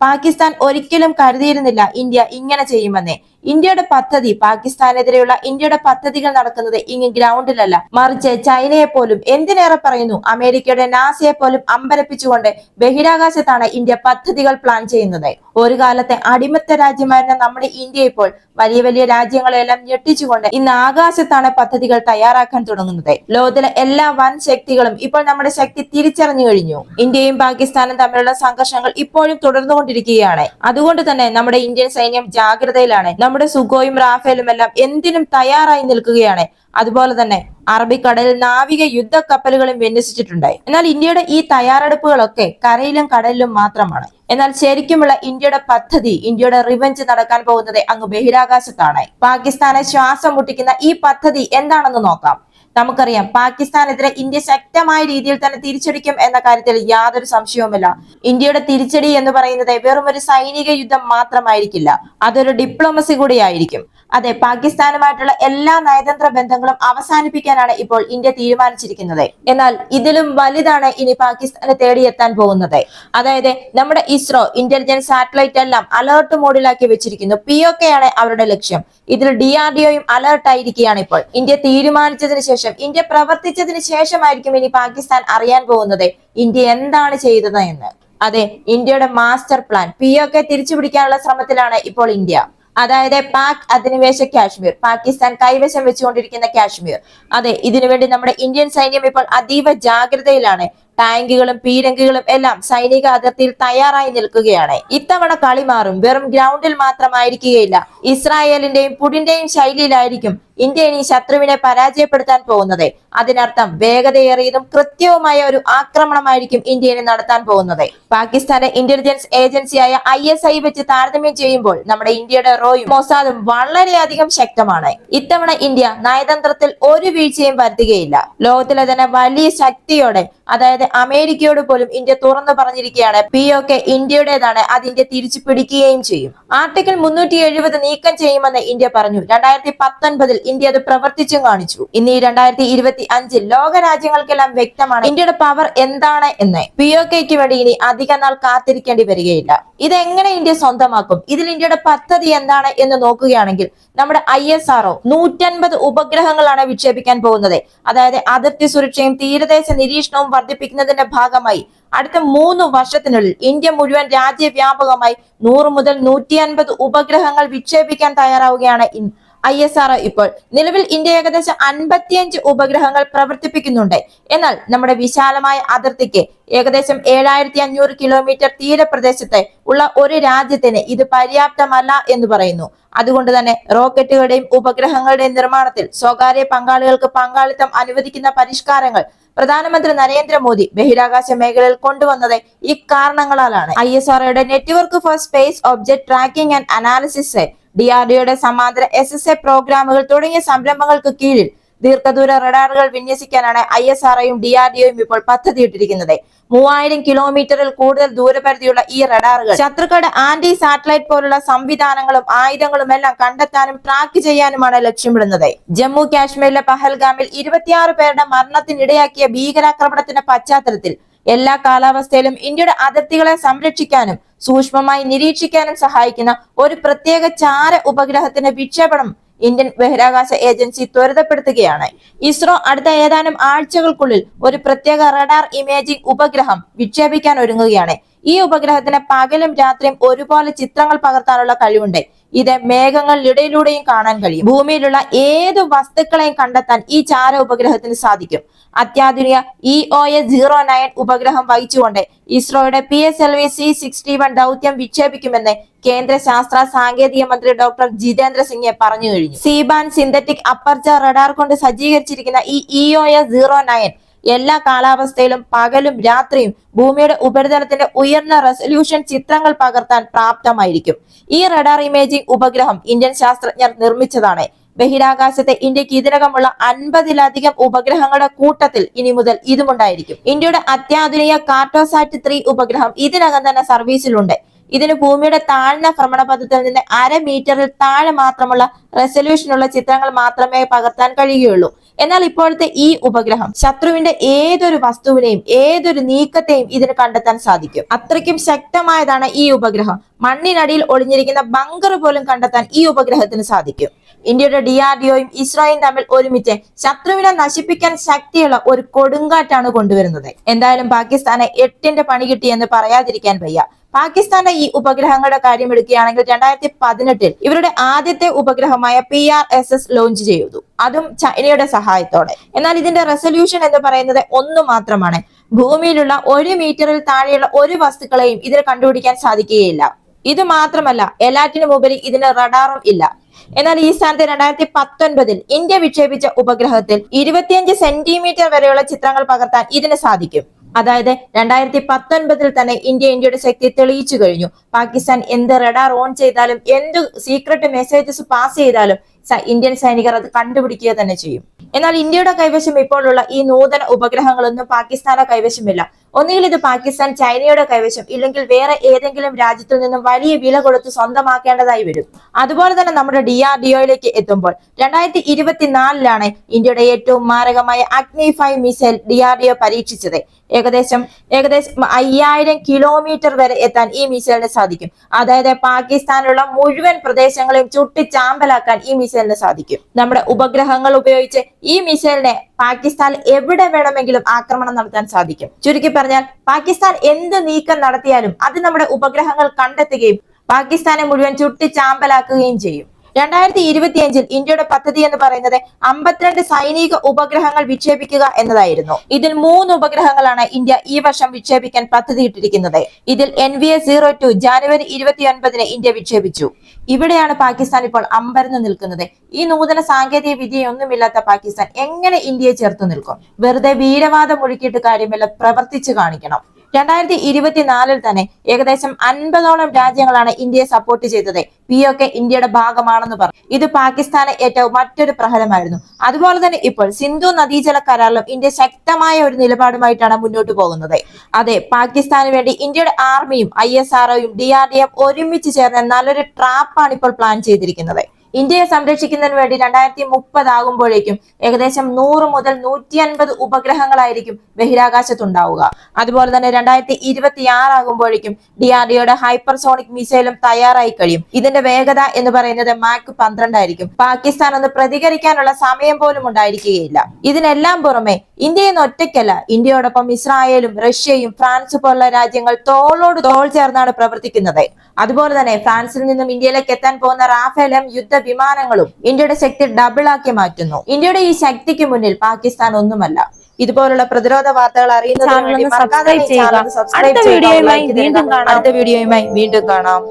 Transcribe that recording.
പാകിസ്ഥാൻ ഒരിക്കലും കരുതിയിരുന്നില്ല ഇന്ത്യ ഇങ്ങനെ ചെയ്യുമെന്ന്. ഇന്ത്യയുടെ പദ്ധതി പാകിസ്ഥാനെതിരെയുള്ള ഇന്ത്യയുടെ പദ്ധതികൾ നടക്കുന്നത് ഇങ്ങ് ഗ്രൗണ്ടിലല്ല. മറിച്ച് ചൈനയെ പോലും എന്തിനേറെ പറയുന്നു? അമേരിക്കയുടെ നാസയെ പോലും അമ്പരപ്പിച്ചുകൊണ്ട് ബഹിരാകാശത്താണ് ഇന്ത്യ പദ്ധതികൾ പ്ലാൻ ചെയ്യുന്നത്. ഒരു കാലത്തെ അടിമത്ത രാജ്യമായിരുന്ന നമ്മുടെ ഇന്ത്യ ഇപ്പോൾ വലിയ വലിയ രാജ്യങ്ങളെല്ലാം ഞെട്ടിച്ചുകൊണ്ട് ഇന്ന് ആകാശത്താണ് പദ്ധതികൾ തയ്യാറാക്കാൻ തുടങ്ങുന്നത്. ലോകത്തിലെ എല്ലാ വൻ ശക്തികളും ഇപ്പോൾ നമ്മുടെ ശക്തി തിരിച്ചറിഞ്ഞു കഴിഞ്ഞു. ഇന്ത്യയും പാകിസ്ഥാനും തമ്മിലുള്ള സംഘർഷങ്ങൾ ഇപ്പോഴും തുടർന്നുകൊണ്ടിരിക്കുകയാണ്. അതുകൊണ്ട് തന്നെ നമ്മുടെ ഇന്ത്യൻ സൈന്യം ജാഗ്രതയിലാണ്. നമ്മുടെ സുഖോയും റാഫേലും എല്ലാം എന്തിനും തയ്യാറായി നിൽക്കുകയാണ്. അതുപോലെ തന്നെ അറബിക്കടലിൽ നാവിക യുദ്ധ കപ്പലുകളും വിന്യസിച്ചിട്ടുണ്ട് എന്നാൽ ഇന്ത്യയുടെ ഈ തയ്യാറെടുപ്പുകളൊക്കെ കരയിലും കടലിലും മാത്രമാണ്. എന്നാൽ ശരിക്കുമുള്ള ഇന്ത്യയുടെ പദ്ധതി ഇന്ത്യയുടെ റിവഞ്ച് നടക്കാൻ പോകുന്നത് അങ്ങ് ബഹിരാകാശത്താണ്. പാകിസ്ഥാനെ ശ്വാസം മുട്ടിക്കുന്ന ഈ പദ്ധതി എന്താണെന്ന് നോക്കാം. നമുക്കറിയാം. പാകിസ്ഥാനെതിരെ ഇന്ത്യ ശക്തമായ രീതിയിൽ തന്നെ തിരിച്ചടിക്കും എന്ന കാര്യത്തിൽ യാതൊരു സംശയവുമില്ല. ഇന്ത്യയുടെ തിരിച്ചടി എന്ന് പറയുന്നത് വെറും ഒരു സൈനിക യുദ്ധം മാത്രമായിരിക്കില്ല. അതൊരു ഡിപ്ലോമസി കൂടിയായിരിക്കും. അതെ പാകിസ്ഥാനുമായിട്ടുള്ള എല്ലാ നയതന്ത്ര ബന്ധങ്ങളും അവസാനിപ്പിക്കാനാണ് ഇപ്പോൾ ഇന്ത്യ തീരുമാനിച്ചിരിക്കുന്നത്. എന്നാൽ ഇതിലും വലുതാണ് ഇനി പാകിസ്ഥാനെ തേടിയെത്താൻ പോകുന്നത്. അതായത് നമ്മുടെ ഇസ്രോ ഇന്റലിജൻസ് സാറ്റലൈറ്റ് എല്ലാം അലേർട്ട് മോഡിലാക്കി വെച്ചിരിക്കുന്നു. പി ആണ് അവരുടെ ലക്ഷ്യം. ഇതിൽ ഡി ആർ ഡി ഒയും അലേർട്ട് ആയിരിക്കുകയാണ് ഇപ്പോൾ. ഇന്ത്യ തീരുമാനിച്ചതിന് ശേഷം ഇന്ത്യ പ്രവർത്തിച്ചതിന് ശേഷമായിരിക്കും ഇനി പാകിസ്ഥാൻ അറിയാൻ പോകുന്നത് ഇന്ത്യ എന്താണ് ചെയ്തത് എന്ന്. അതെ ഇന്ത്യയുടെ മാസ്റ്റർ പ്ലാൻ പി ഒക്കെ തിരിച്ചു പിടിക്കാനുള്ള ശ്രമത്തിലാണ് ഇപ്പോൾ ഇന്ത്യ. അതായത് പാക് അധിനിവേശ കാശ്മീർ പാകിസ്ഥാൻ കൈവശം വെച്ചുകൊണ്ടിരിക്കുന്ന കാശ്മീർ. അതെ ഇതിനുവേണ്ടി നമ്മുടെ ഇന്ത്യൻ സൈന്യം ഇപ്പോൾ അതീവ ജാഗ്രതയിലാണ് ടാങ്കുകളും പീരങ്കികളും എല്ലാം സൈനിക അതിർത്തിയിൽ തയ്യാറായി നിൽക്കുകയാണ്. ഇത്തവണ കളി മാറും. വെറും ഗ്രൗണ്ടിൽ മാത്രമായിരിക്കുകയില്ല. ഇസ്രായേലിന്റെയും പുടിന്റെയും ശൈലിയിലായിരിക്കും ഇന്ത്യ ഇനി ശത്രുവിനെ പരാജയപ്പെടുത്താൻ പോകുന്നത്. അതിനർത്ഥം വേഗതയേറിയതും കൃത്യവുമായ ഒരു ആക്രമണമായിരിക്കും ഇന്ത്യ ഇനി നടത്താൻ പോകുന്നത്. പാകിസ്ഥാന്റെ ഇന്റലിജൻസ് ഏജൻസിയായ ഐ എസ് ഐ വെച്ച് താരതമ്യം ചെയ്യുമ്പോൾ നമ്മുടെ ഇന്ത്യയുടെ റോയും മൊസാദും വളരെയധികം ശക്തമാണ്. ഇത്തവണ ഇന്ത്യ നയതന്ത്രത്തിൽ ഒരു വീഴ്ചയും വരുത്തുകയില്ല. ലോകത്തിലെ തന്നെ വലിയ ശക്തിയോടെ അതായത് അമേരിക്കയോട് പോലും ഇന്ത്യ തുറന്നു പറഞ്ഞിരിക്കുകയാണ്. പി ഒ കെ ഇന്ത്യയുടേതാണ്. അത് ഇന്ത്യ തിരിച്ചു പിടിക്കുകയും ചെയ്യും. ആർട്ടിക്കിൾ മുന്നൂറ്റി എഴുപത് നീക്കം ചെയ്യുമെന്ന് ഇന്ത്യ പറഞ്ഞു. രണ്ടായിരത്തി പത്തൊൻപതിൽ ഇന്ത്യ അത് പ്രവർത്തിച്ചും കാണിച്ചു. ഇന്ന് രണ്ടായിരത്തി ഇരുപത്തി അഞ്ചിൽ ലോക രാജ്യങ്ങൾക്കെല്ലാം വ്യക്തമാണ് ഇന്ത്യയുടെ പവർ എന്താണ് എന്ന്. പി ഒ കെക്ക് വേണ്ടി ഇനി അധിക നാൾ കാത്തിരിക്കേണ്ടി വരികയില്ല. ഇതെങ്ങനെ ഇന്ത്യ സ്വന്തമാക്കും? ഇതിൽ ഇന്ത്യയുടെ പദ്ധതി എന്താണ് എന്ന് നോക്കുകയാണെങ്കിൽ നമ്മുടെ ഐ എസ് ആർഒ നൂറ്റൻപത് ഉപഗ്രഹങ്ങളാണ് വിക്ഷേപിക്കാൻ പോകുന്നത്. അതായത് അതിർത്തി സുരക്ഷയും തീരദേശ നിരീക്ഷണവും വർദ്ധിപ്പിക്കുന്നതിന്റെ ഭാഗമായി അടുത്ത മൂന്ന് വർഷത്തിനുള്ളിൽ ഇന്ത്യ മുഴുവൻ രാജ്യവ്യാപകമായി നൂറ് മുതൽ നൂറ്റി അൻപത് ഉപഗ്രഹങ്ങൾ വിക്ഷേപിക്കാൻ തയ്യാറാവുകയാണ് ഐ എസ് ആർ ഇപ്പോൾ നിലവിൽ ഇന്ത്യ ഏകദേശം അൻപത്തിയഞ്ച് ഉപഗ്രഹങ്ങൾ പ്രവർത്തിപ്പിക്കുന്നുണ്ട്. എന്നാൽ നമ്മുടെ വിശാലമായ അതിർത്തിക്ക് ഏകദേശം ഏഴായിരത്തി അഞ്ഞൂറ് കിലോമീറ്റർ തീരപ്രദേശത്തെ ഉള്ള ഒരു രാജ്യത്തിന് ഇത് പര്യാപ്തമല്ല എന്ന് പറയുന്നു. അതുകൊണ്ട് തന്നെ റോക്കറ്റുകളുടെയും ഉപഗ്രഹങ്ങളുടെയും നിർമ്മാണത്തിൽ സ്വകാര്യ പങ്കാളികൾക്ക് പങ്കാളിത്തം അനുവദിക്കുന്ന പരിഷ്കാരങ്ങൾ പ്രധാനമന്ത്രി നരേന്ദ്രമോദി ബഹിരാകാശ മേഖലയിൽ കൊണ്ടുവന്നത് ഇക്കാരണങ്ങളാലാണ് കാരണങ്ങളാലാണ്. I S ആർഒയുടെ network for space object tracking and analysis D R ഡിയുടെ സമാന്തര എസ് എസ് എ പ്രോഗ്രാമുകൾ തുടങ്ങിയ സംരംഭങ്ങൾക്ക് കീഴിൽ ദീർഘദൂര റഡാറുകൾ വിന്യസിക്കാനാണ് ഐ എസ് ആർഒയും ഡി ആർ ഡിഒയും ഇപ്പോൾ പദ്ധതിയിട്ടിരിക്കുന്നത്. മൂവായിരം കിലോമീറ്ററിൽ കൂടുതൽ ദൂരപരിധിയുള്ള ഈ റഡാറുകൾ ശത്രുക്കളുടെ ആന്റി സാറ്റലൈറ്റ് പോലുള്ള സംവിധാനങ്ങളും ആയുധങ്ങളും എല്ലാം കണ്ടെത്താനും ട്രാക്ക് ചെയ്യാനുമാണ് ലക്ഷ്യമിടുന്നത്. ജമ്മു കാശ്മീരിലെ പഹൽഗാമിൽ ഇരുപത്തിയാറ് പേരുടെ മരണത്തിനിടയാക്കിയ ഭീകരാക്രമണത്തിന്റെ പശ്ചാത്തലത്തിൽ എല്ലാ കാലാവസ്ഥയിലും ഇന്ത്യയുടെ അതിർത്തികളെ സംരക്ഷിക്കാനും സൂക്ഷ്മമായി നിരീക്ഷിക്കാനും സഹായിക്കുന്ന ഒരു പ്രത്യേക ചാര ഉപഗ്രഹത്തിന്റെ വിക്ഷേപണം ഇന്ത്യൻ ബഹിരാകാശ ഏജൻസി ത്വരിതപ്പെടുത്തുകയാണ്. ഇസ്രോ അടുത്ത ഏതാനും ആഴ്ചകൾക്കുള്ളിൽ ഒരു പ്രത്യേക റഡാർ ഇമേജിംഗ് ഉപഗ്രഹം വിക്ഷേപിക്കാൻ ഒരുങ്ങുകയാണ്. ഈ ഉപഗ്രഹത്തിന് പകലും രാത്രിയും ഒരുപോലെ ചിത്രങ്ങൾ പകർത്താനുള്ള കഴിവുണ്ട്. ഇത് മേഘങ്ങളിലിടയിലൂടെയും കാണാൻ കഴിയും. ഭൂമിയിലുള്ള ഏത് വസ്തുക്കളെയും കണ്ടെത്താൻ ഈ ചാര ഉപഗ്രഹത്തിന് സാധിക്കും. അത്യാധുനിക E O S zero nine ഉപഗ്രഹം വഹിച്ചുകൊണ്ട് ഇസ്രോയുടെ P S L V C sixty one ദൗത്യം വിക്ഷേപിക്കുമെന്ന് കേന്ദ്ര ശാസ്ത്ര സാങ്കേതിക മന്ത്രി ഡോക്ടർ ജിതേന്ദ്ര സിംഗ് പറഞ്ഞു കഴിഞ്ഞു. സീബാൻ സിന്തറ്റിക് അപ്പർച്ചർ റഡാർ കൊണ്ട് സജ്ജീകരിച്ചിരിക്കുന്ന ഈ E O S zero nine എല്ലാ കാലാവസ്ഥയിലും പകലും രാത്രിയും ഭൂമിയുടെ ഉപരിതലത്തിന്റെ ഉയർന്ന റെസൊല്യൂഷൻ ചിത്രങ്ങൾ പകർത്താൻ പ്രാപ്തമായിരിക്കും. ഈ റഡാർ ഇമേജിംഗ് ഉപഗ്രഹം ഇന്ത്യൻ ശാസ്ത്രജ്ഞർ നിർമ്മിച്ചതാണ്. ബഹിരാകാശത്തെ ഇന്ത്യയ്ക്ക് ഇതിനകമുള്ള അൻപതിലധികം ഉപഗ്രഹങ്ങളുടെ കൂട്ടത്തിൽ ഇനി മുതൽ ഇതുമുണ്ടായിരിക്കും. ഇന്ത്യയുടെ അത്യാധുനിക കാർട്ടോസാറ്റ് ത്രീ ഉപഗ്രഹം ഇതിനകം തന്നെ സർവീസിലുണ്ട് ഇതിന് ഭൂമിയുടെ താഴ്ന്ന ഭ്രമണപഥത്തിൽ നിന്ന് അര മീറ്ററിൽ താഴെ മാത്രമുള്ള റെസൊല്യൂഷനുള്ള ചിത്രങ്ങൾ മാത്രമേ പകർത്താൻ കഴിയുകയുള്ളൂ. എന്നാൽ ഇപ്പോഴത്തെ ഈ ഉപഗ്രഹം ശത്രുവിന്റെ ഏതൊരു വസ്തുവിനെയും ഏതൊരു നീക്കത്തെയും ഇതിന് കണ്ടെത്താൻ സാധിക്കും. അത്രയ്ക്കും ശക്തമായതാണ് ഈ ഉപഗ്രഹം. മണ്ണിനടിയിൽ ഒളിഞ്ഞിരിക്കുന്ന ബങ്കർ പോലും കണ്ടെത്താൻ ഈ ഉപഗ്രഹത്തിന് സാധിക്കും. ഇന്ത്യയുടെ ഡി ആർ ഡിഒയും ഇസ്രായേലും തമ്മിൽ ഒരുമിച്ച് ശത്രുവിനെ നശിപ്പിക്കാൻ ശക്തിയുള്ള ഒരു കൊടുങ്കാറ്റാണ് കൊണ്ടുവരുന്നത്. എന്തായാലും പാകിസ്ഥാനെ എട്ടിന്റെ പണി കിട്ടിയെന്ന് പറയാതിരിക്കാൻ വയ്യ. പാകിസ്ഥാന്റെ ഈ ഉപഗ്രഹങ്ങളുടെ കാര്യം എടുക്കുകയാണെങ്കിൽ രണ്ടായിരത്തി പതിനെട്ടിൽ ഇവരുടെ ആദ്യത്തെ ഉപഗ്രഹമായ P R S S launch ചെയ്തു. അതും ചൈനയുടെ സഹായത്തോടെ. എന്നാൽ ഇതിന്റെ റെസൊല്യൂഷൻ എന്ന് പറയുന്നത് ഒന്ന് മാത്രമാണ്. ഭൂമിയിലുള്ള ഒരു മീറ്ററിൽ താഴെയുള്ള ഒരു വസ്തുക്കളെയും ഇതിന് കണ്ടുപിടിക്കാൻ സാധിക്കുകയില്ല. ഇത് മാത്രമല്ല എല്ലാറ്റിനും ഉപരി ഇതിന് റഡാറും ഇല്ല. എന്നാൽ ഈ സ്ഥാനത്ത് രണ്ടായിരത്തി പത്തൊൻപതിൽ ഇന്ത്യ വിക്ഷേപിച്ച ഉപഗ്രഹത്തിൽ ഇരുപത്തിയഞ്ച് സെന്റിമീറ്റർ വരെയുള്ള ചിത്രങ്ങൾ പകർത്താൻ ഇതിന് സാധിക്കും. അതായത് രണ്ടായിരത്തി പത്തൊൻപതിൽ തന്നെ ഇന്ത്യ ഇന്ത്യയുടെ ശക്തി തെളിയിച്ചു കഴിഞ്ഞു. പാകിസ്ഥാൻ എന്ത് റഡാർ ഓൺ ചെയ്താലും എന്ത് സീക്രട്ട് മെസ്സേജസ് പാസ് ചെയ്താലും ഇന്ത്യൻ സൈനികർ അത് കണ്ടുപിടിക്കുക തന്നെ ചെയ്യും. എന്നാൽ ഇന്ത്യയുടെ കൈവശം ഇപ്പോഴുള്ള ഈ നൂതന ഉപഗ്രഹങ്ങളൊന്നും പാകിസ്ഥാന കൈവശമില്ല. ഒന്നുകിൽ ഇത് പാകിസ്ഥാൻ ചൈനയുടെ കൈവശം ഇല്ലെങ്കിൽ വേറെ ഏതെങ്കിലും രാജ്യത്തിൽ നിന്നും വലിയ വില കൊടുത്ത് സ്വന്തമാക്കേണ്ടതായി വരും. അതുപോലെ തന്നെ നമ്മുടെ ഡി ആർ ഡി ഒയിലേക്ക് എത്തുമ്പോൾ രണ്ടായിരത്തി ഇരുപത്തിനാലിലാണ് ഇന്ത്യയുടെ ഏറ്റവും മാരകമായ അഗ്നി ഫൈവ് മിസൈൽ ഡി ആർ പരീക്ഷിച്ചത്. ഏകദേശം ഏകദേശം അയ്യായിരം കിലോമീറ്റർ വരെ എത്താൻ ഈ മിസൈലിന് സാധിക്കും. അതായത് പാകിസ്ഥാനിലുള്ള മുഴുവൻ പ്രദേശങ്ങളെയും ചുട്ടി ചാമ്പലാക്കാൻ ഈ മിസൈലിന് സാധിക്കും. നമ്മുടെ ഉപഗ്രഹങ്ങൾ ഉപയോഗിച്ച് ഈ മിസൈലിനെ പാകിസ്ഥാൻ എവിടെ വേണമെങ്കിലും ആക്രമണം നടത്താൻ സാധിക്കും. ചുരുക്കി പറഞ്ഞാൽ പാകിസ്ഥാൻ എന്ത് നീക്കം നടത്തിയാലും അത് നമ്മുടെ ഉപഗ്രഹങ്ങൾ കണ്ടെത്തുകയും പാകിസ്ഥാനെ മുഴുവൻ ചുട്ടി ചാമ്പലാക്കുകയും ചെയ്യും. രണ്ടായിരത്തി ഇരുപത്തിയഞ്ചിൽ ഇന്ത്യയുടെ പദ്ധതി എന്ന് പറയുന്നത് അമ്പത്തിരണ്ട് സൈനിക ഉപഗ്രഹങ്ങൾ വിക്ഷേപിക്കുക എന്നതായിരുന്നു. ഇതിൽ മൂന്ന് ഉപഗ്രഹങ്ങളാണ് ഇന്ത്യ ഈ വർഷം വിക്ഷേപിക്കാൻ പദ്ധതിയിട്ടിരിക്കുന്നത്. ഇതിൽ N V S zero two January ഇരുപത്തിയൊൻപതിന് ഇന്ത്യ വിക്ഷേപിച്ചു. ഇവിടെയാണ് പാകിസ്ഥാൻ ഇപ്പോൾ അമ്പരന്ന് നിൽക്കുന്നത്. ഈ നൂതന സാങ്കേതിക വിദ്യയൊന്നുമില്ലാത്ത പാകിസ്ഥാൻ എങ്ങനെ ഇന്ത്യയെ ചേർത്ത് നിൽക്കും? വെറുതെ വീരവാദം ഒഴുക്കിയിട്ട് കാര്യമില്ല പ്രവർത്തിച്ചു കാണിക്കണം. രണ്ടായിരത്തി ഇരുപത്തിനാലിൽ തന്നെ ഏകദേശം അൻപതോളം രാജ്യങ്ങളാണ് ഇന്ത്യയെ സപ്പോർട്ട് ചെയ്തത്. പി ഒക്കെ ഇന്ത്യയുടെ ഭാഗമാണെന്ന് പറഞ്ഞു. ഇത് പാകിസ്ഥാനെ ഏറ്റവും മറ്റൊരു പ്രഹരമായിരുന്നു. അതുപോലെ തന്നെ ഇപ്പോൾ സിന്ധു നദീജല കരാറിലും ഇന്ത്യ ശക്തമായ ഒരു നിലപാടുമായിട്ടാണ് മുന്നോട്ട് പോകുന്നത്. അതെ പാകിസ്ഥാന് വേണ്ടി ഇന്ത്യയുടെ ആർമിയും ഐ എസ് ആർഒയും ഡി ആർ ഡി എം ഒരുമിച്ച് ചേർന്ന് നല്ലൊരു ട്രാപ്പാണ് ഇപ്പോൾ പ്ലാൻ ചെയ്തിരിക്കുന്നത്. ഇന്ത്യയെ സംരക്ഷിക്കുന്നതിന് വേണ്ടി രണ്ടായിരത്തി മുപ്പത് ആകുമ്പോഴേക്കും ഏകദേശം നൂറ് മുതൽ നൂറ്റി അൻപത് ഉപഗ്രഹങ്ങളായിരിക്കും ബഹിരാകാശത്തുണ്ടാവുക. അതുപോലെ തന്നെ രണ്ടായിരത്തി ഇരുപത്തി ആറാകുമ്പോഴേക്കും ഡി ആർ ഡിയുടെ ഹൈപ്പർസോണിക് മിസൈലും തയ്യാറായി കഴിയും. ഇതിന്റെ വേഗത എന്ന് പറയുന്നത് മാക് പന്ത്രണ്ടായിരിക്കും. പാകിസ്ഥാൻ ഒന്ന് പ്രതികരിക്കാനുള്ള സമയം പോലും ഉണ്ടായിരിക്കുകയില്ല. ഇതിനെല്ലാം പുറമെ ഇന്ത്യയിൽ നിന്ന് ഒറ്റയ്ക്കല്ല ഇന്ത്യയോടൊപ്പം ഇസ്രായേലും റഷ്യയും ഫ്രാൻസ് പോലുള്ള രാജ്യങ്ങൾ തോളോട് തോൾ ചേർന്നാണ് പ്രവർത്തിക്കുന്നത്. അതുപോലെ തന്നെ ഫ്രാൻസിൽ നിന്നും ഇന്ത്യയിലേക്ക് എത്താൻ പോകുന്ന റാഫേൽ യുദ്ധ വിമാനങ്ങളും ഇന്ത്യയുടെ ശക്തി ഡബിൾ ആക്കി മാറ്റുന്നു. ഇന്ത്യയുടെ ഈ ശക്തിക്ക് മുന്നിൽ പാകിസ്ഥാൻ ഒന്നുമല്ല. ഇതുപോലുള്ള പ്രതിരോധ വാർത്തകൾ അറിയുന്നതിന് വേണ്ടി. അടുത്ത വീഡിയോയുമായി വീണ്ടും കാണാം.